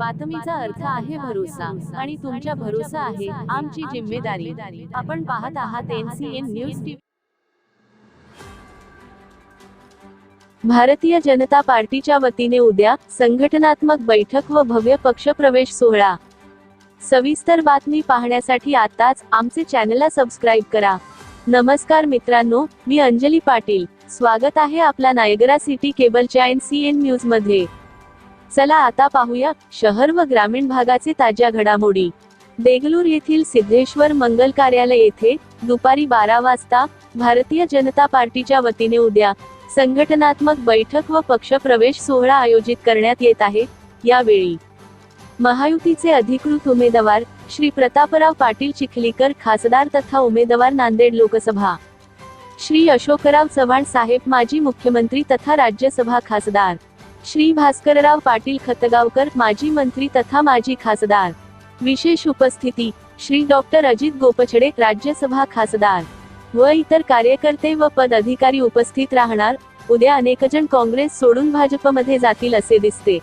बातमीचा अर्थ आहे भरोसा आणि तुमच्या भरोसा आहे आमची जिम्मेदारी. आपण पाहत आहात NCN news TV Bharatiya Janata पार्टीच्या वतीने उद्या संघटनात्मक बैठक व भव्य पक्षप्रवेश सोहळा. सविस्तर बातमी पाहण्यासाठी आताच आमचे चॅनलला सबस्क्राईब करा. नमस्कार मित्रांनो मी अंजली पाटील. स्वागत आहे आपला नायगरा सिटी केबलच्या एन सी एन न्यूजमध्ये चला आता पाहूया शहर व ग्रामीण भागाचे ताज्या घडामोडी. देगलूर येथील सिद्धेश्वर मंगल कार्यालय येथे दुपारी बारा वाजता भारतीय जनता पार्टीच्या वतीने उद्या संघटनात्मक बैठक व पक्षप्रवेश सोहळा आयोजित करण्यात येत आहे. यावेळी महायुतीचे अधिकृत उमेदवार श्री प्रतापराव पाटील चिखलीकर खासदार तथा उमेदवार नांदेड लोकसभा. श्री अशोकराव चव्हाण साहेब माजी मुख्यमंत्री तथा राज्यसभा खासदार. श्री भास्करराव पाटील खतगावकर माजी मंत्री तथा माजी खासदार. विशेष उपस्थिती श्री डॉक्टर अजित गोपछडे राज्यसभा खासदार. व इतर कार्यकर्ते व पद अधिकारी उपस्थित राहणार उद्या अनेकजण काँग्रेस सोडून भाजपमध्ये जातील असे दिसते.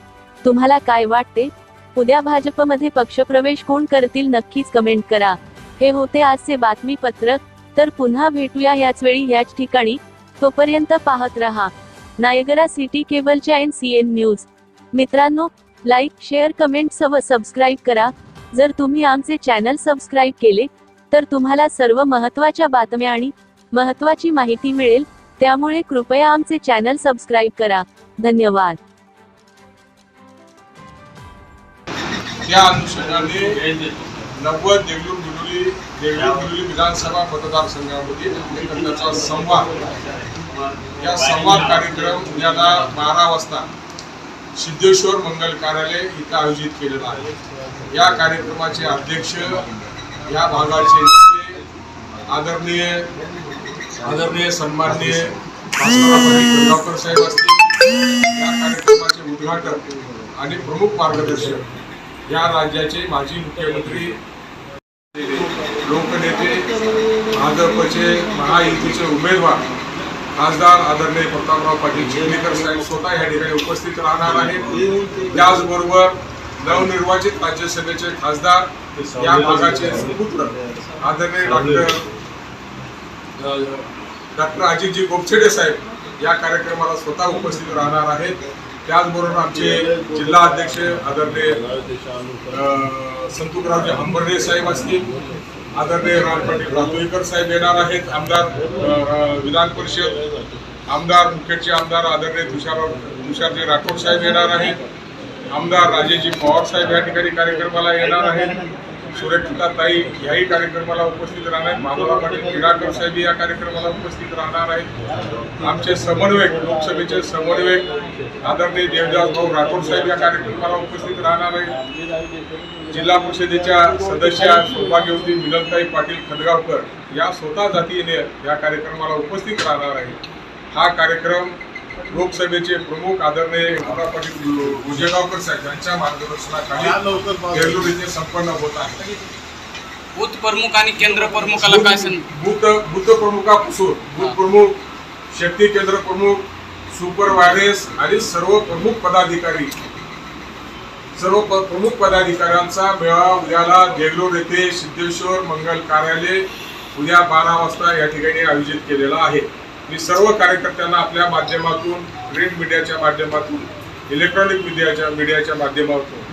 तुम्हाला काय वाटते? उद्या भाजपमध्ये पक्षप्रवेश कोण करतील नक्कीच कमेंट करा. हे होते आजचे बातमीपत्र तर पुन्हा भेटूया याच वेळी याच ठिकाणी. तोपर्यंत पाहत रहा. नायगरा सिटी केबलच्या एन सी एन न्यूज. मित्रांनो लाईक शेअर कमेंट सव सबस्क्राईब करा. जर तुम्ही आमचे चॅनल सबस्क्राईब केले तर तुम्हाला सर्व महत्त्वाच्या बातम्या आणि महत्त्वाची माहिती मिळेल. त्यामुळे कृपया आमचे चॅनल सबस्क्राईब करा. धन्यवाद. या अनुषंगाने नव्वद देगलूर बिलोली देगलूर बिलोली विधानसभा मतदारसंघामध्ये एकमेकांचा संवाद. या संवाद कार्यक्रम उद्याला बारा वाजता सिद्धेश्वर मंगल कार्यालय इथं आयोजित केलेला आहे. या कार्यक्रमाचे अध्यक्ष या भागाचे आदरणीय आदरणीय सन्माननीय डॉक्टर साहेब असतील या कार्यक्रमाचे उद्घाटक आणि प्रमुख मार्गदर्शक या राज्याचे माजी मुख्यमंत्री लोकनेते भाजपचे महायुतीचे उमेदवार खासदार आदरणीय प्रतापराव पाटील चिखलीकर साहेब स्वतः या ठिकाणी उपस्थित राहणार आहेत. त्याचबरोबर नवनिर्वाचित राज्यसभेचे खासदार या भागाचे सुपुत्र आदरणीय डॉक्टर डॉक्टर अजितजी गोपछेडे साहेब या कार्यक्रमाला स्वतः उपस्थित राहणार आहेत. त्याचबरोबर आमचे जिल्हा अध्यक्ष आदरणीय संतुकरावजी हंबर्डे साहेब असतील. आदरणीय राम पाटील रातोईकर साहेब येणार आहेत. आमदार विधान परिषद आमदार मुखेडचे आमदार आदरणीय तुषार तुषारजी राठोड साहेब येणार आहेत. आमदार राजेजी पवार साहेब या ठिकाणी कार्यक्रमाला येणार आहेत. सुरेखा ताई याही कार्यक्रमाला उपस्थित राहणार. आहेत माधवराव पाटील क्रीडाकर साहेब या कार्यक्रमाला उपस्थित राहणार आहेत. आमचे समन्वयक लोकसभेचे समन्वयक आदरणीय देवदास भाऊ राठोड साहेब या कार्यक्रमाला उपस्थित राहणार आहेत. जिल्हा परिषदेच्या सदस्या सौभाग्यवती मिलनताई पाटील खदगावकर या स्वतः जातीने या कार्यक्रमाला उपस्थित राहणार आहेत. हा कार्यक्रम लोकसभेचे प्रमुख आदरणीय रावराव पाटील गुजेगावकर साहेब यांच्या मार्गदर्शनाखाली येथे संपन्न होत आहे. बूथ प्रमुख आणि केंद्र प्रमुखाला काय बूथ बूथ प्रमुखापासून बूथ प्रमुख शक्ती केंद्र प्रमुख सुपर व्हायरस आणि सर्व प्रमुख पदाधिकारी. सर्व प्रमुख पदाधिकाऱ्यांचा मेळावा उद्याला देगलूर येथे सिद्धेश्वर मंगल कार्यालय उद्या बारा वाजता या ठिकाणी आयोजित केलेला आहे. मी सर्व कार्यकर्त्यांना आपल्या माध्यमातून प्रिंट मीडियाच्या माध्यमातून इलेक्ट्रॉनिक मीडियाच्या मीडियाच्या माध्यमातून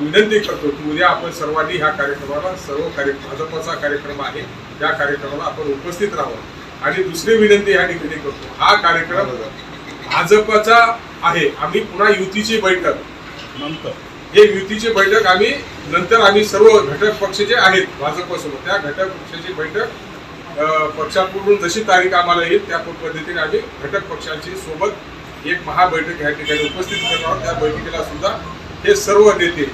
विनंती करतो की उद्या आपण सर्वांनी ह्या कार्यक्रमाला सर्व कार्य भाजपचा कार्यक्रम आहे त्या कार्यक्रमाला आपण उपस्थित राहावं. आणि दुसरी विनंती या ठिकाणी करतो हा कार्यक्रम भाजपचा आहे. आम्ही पुन्हा युतीची बैठक. हे युतीची बैठक आम्ही नंतर आम्ही सर्व घटक पक्ष जे आहेत भाजपसोबत त्या घटक पक्षाची बैठक पक्षाकडून जशी तारीख आम्हाला येईल त्या पद्धतीने आम्ही घटक पक्षांची सोबत एक महाबैठक या ठिकाणी उपस्थित करणार आहोत. त्या बैठकीला सुद्धा हे सर्व नेते